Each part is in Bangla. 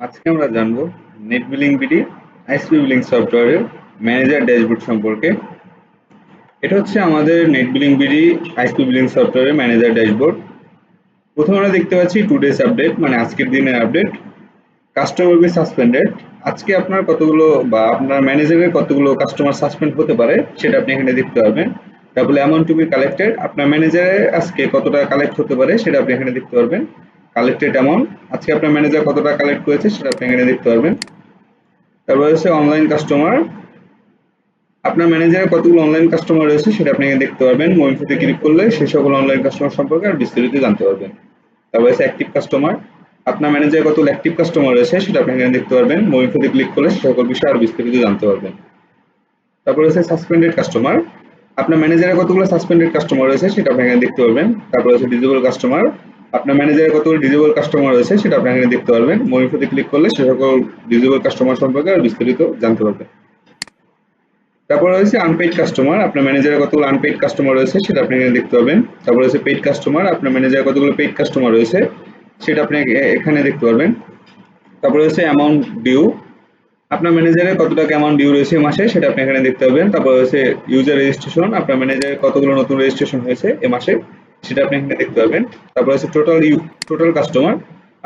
আজকে আমরা জানব net billing BD ISP billing সফটওয়্যারের ম্যানেজার ড্যাশবোর্ড সম্পর্কে। এটা হচ্ছে আমাদের net billing BD ISP billing সফটওয়্যারের ম্যানেজার ড্যাশবোর্ড প্রথমে আমরা দেখতে পাচ্ছি টু ডেজ আপডেট মানে আজকের দিনের আপডেট কাস্টমার বি সাসপেন্ডেড আজকে আপনার কতগুলো বা আপনার ম্যানেজারের কতগুলো কাস্টমার সাসপেন্ড হতে পারে, সেটা আপনি এখানে দেখতে পারবেন। তারপরে অ্যামাউন্ট টু বি কালেক্টেড আপনার ম্যানেজারে আজকে কতটা কালেক্ট হতে পারে, সেটা আপনি এখানে দেখতে পারবেন। কালেক্টেড অ্যামাউন্ট আজকে আপনার ম্যানেজার কত টাকা কালেক্ট করেছে সেটা আপনি এখানে দেখতে পারবেন। তারপর হচ্ছে অনলাইন কাস্টমার আপনার ম্যানেজারের কতগুলো অনলাইন কাস্টমার রয়েছে সেটা আপনি এখানে দেখতে পারবেন। মইনফোতে ক্লিক করলে সেই সকল অনলাইন কাস্টমার সম্পর্কে আর বিস্তারিত জানতে পারবেন। তারপর হচ্ছে অ্যাক্টিভ কাস্টমার আপনার ম্যানেজারের কতগুলো অ্যাক্টিভ কাস্টমার রয়েছে সেটা আপনি এখানে দেখতে পারবেন। মইনফোতে ক্লিক করলে সে সকল বিষয়ে আর বিস্তারিত জানতে পারবেন। তারপর হচ্ছে সাসপেন্ডেড কাস্টমার আপনার ম্যানেজারের কতগুলো সাসপেন্ডেড কাস্টমার রয়েছে সেটা আপনি এখানে দেখতে পারবেন। তারপর হচ্ছে ডিজেবল কাস্টমার আপনার ম্যানেজারের কতগুলো ডিজেবল কাস্টমার রয়েছে সেটা আপনি এখানে দেখতে পারবেন। মনিফোতে ক্লিক করলে সে সকল ডিজেবল কাস্টমার সম্পর্কে আর বিস্তারিত জানতে পারবেন তারপর রয়েছে আনপেইড কাস্টমার আপনার ম্যানেজারের কতগুলো আনপেইড কাস্টমার রয়েছে সেটা আপনি এখানে দেখতে পাবেন তারপর রয়েছে পেইড কাস্টমার আপনার ম্যানেজারের কতগুলো পেইড কাস্টমার রয়েছে সেটা আপনি এখানে দেখতে পারবেন। তারপর রয়েছে অ্যামাউন্ট ডিউ আপনার ম্যানেজারের কত টাকা অ্যামাউন্ট ডিউ রয়েছে মাসে সেটা আপনি এখানে দেখতে পাবেন তারপর হচ্ছে ইউজার রেজিস্ট্রেশন আপনার ম্যানেজারের কতগুলো নতুন রেজিস্ট্রেশন হয়েছে এ মাসে সেটা আপনি এখানে দেখতে পাবেন। তারপর হচ্ছে টোটাল ইউ টোটাল কাস্টমার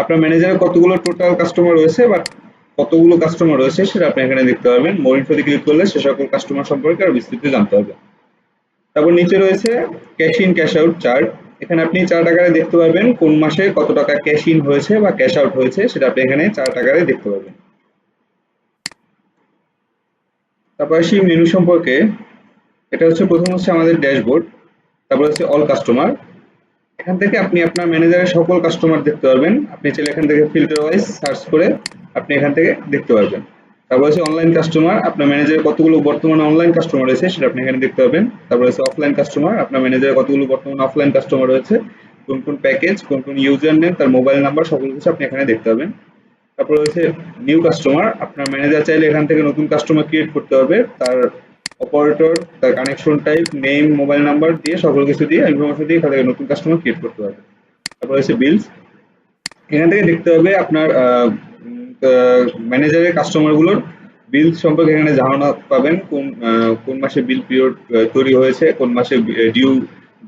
আপনার ম্যানেজারের কতগুলো টোটাল কাস্টমার রয়েছে বা কতগুলো কাস্টমার রয়েছে সেটা আপনি এখানে দেখতে পাবেন। মোর ইনফোতে ক্লিক করলে সে সকল কাস্টমার সম্পর্কে আর বিস্তারিত জানতে হবে। তারপর নিচে রয়েছে cash in cash out chart এখানে আপনি চার্ট আকারে দেখতে পাবেন কোন মাসে কত টাকা ক্যাশ ইন হয়েছে বা ক্যাশ আউট হয়েছে, সেটা আপনি এখানে চার্ট আকারে দেখতে পাবেন। তারপর আসি মেনু সম্পর্কে। এটা হচ্ছে, প্রথম হচ্ছে আমাদের ড্যাশবোর্ড তারপর হচ্ছে অল কাস্টমার এখান থেকে আপনি আপনার ম্যানেজারের সকল কাস্টমার দেখতে পারবেন। আপনি চাইলে এখান থেকে ফিল্টার ওয়াইজ সার্চ করে আপনি এখান থেকে দেখতে পারবেন। তারপর হচ্ছে অনলাইন কাস্টমার আপনার ম্যানেজারের কতগুলো বর্তমানে অনলাইন কাস্টমার রয়েছে সেটা আপনি এখানে দেখতে পাবেন তারপর হচ্ছে অফলাইন কাস্টমার আপনার ম্যানেজারের কতগুলো বর্তমানে অফলাইন কাস্টমার রয়েছে, কোন কোন প্যাকেজ কোন কোন ইউজার নেম তার মোবাইল নাম্বার সকল কিছু আপনি এখানে দেখতে পাবেন তারপর হচ্ছে নিউ কাস্টমার আপনার ম্যানেজার চাইলে এখান থেকে নতুন কাস্টমার ক্রিয়েট করতে হবে, তার অপারেটর তার connection type name mobile number দিয়ে সকল কিছু দিয়ে ইনফরমেশন দিয়ে থেকে নতুন কাস্টমার ক্রিয়েট করতে হবে। তারপর হচ্ছে বিলস এখান থেকে দেখতে হবে আপনার ম্যানেজারের কাস্টমারগুলোর বিল সম্পর্কে এখানে ধারণা পাবেন, কোন কোন মাসে বিল পিরিয়ড তৈরি হয়েছে, কোন মাসে ডিউ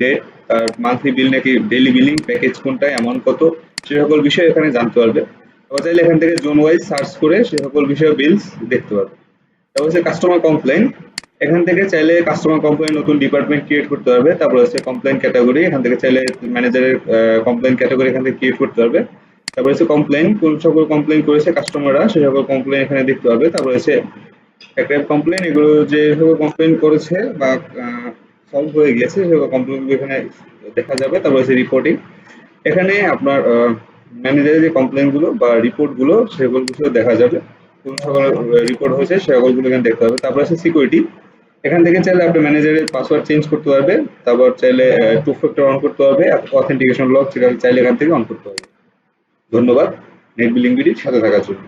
ডেট তার মান্থলি বিল নাকি ডেইলি বিলিং প্যাকেজ কোনটা অ্যামাউন্ট কত, সে সকল বিষয় এখানে জানতে পারবে। তারপর চাইলে এখান থেকে জোন ওয়াইজ সার্চ করে সে সকল বিষয়ে বিলস দেখতে পারবে। তারপর হচ্ছে কাস্টমার কমপ্লেন এখান থেকে চাইলে কাস্টমার কমপ্লেন নতুন ডিপার্টমেন্ট ক্রিয়েট করতে পারবে। তারপর হচ্ছে কমপ্লেন ক্যাটাগরি এখান থেকে চাইলে ম্যানেজারের কমপ্লেন ক্যাটাগরি এখান থেকে ক্রিয়েট করতে পারবে। তারপর হচ্ছে কমপ্লেন কোন সকল কমপ্লেন করেছে কাস্টমাররা সে সকল কমপ্লেন এখানে দেখতে পাবে তারপর হচ্ছে একটা কমপ্লেন এগুলো যে সকল কমপ্লেন করেছে বা সলভ হয়ে গেছে সে সকল কমপ্লেনগুলো এখানে দেখা যাবে। তারপর হচ্ছে রিপোর্টিং এখানে আপনার ম্যানেজারের যে কমপ্লেনগুলো বা রিপোর্টগুলো সেগুলো দেখা যাবে। কোন সকল রিপোর্ট হয়েছে সেগুলো এখানে দেখতে হবে তারপর আছে সিকিউরিটি এখান থেকে চাইলে আপনি ম্যানেজারের পাসওয়ার্ড চেঞ্জ করতে পারবে, তারপর চাইলে টু ফ্যাক্টর অন করতে পারবে অথেন্টিকেশন লক সেটা চাইলে এখান থেকে অন করতে পারবে। ধন্যবাদ নেট বিলিং বিডির সাথে থাকার জন্য।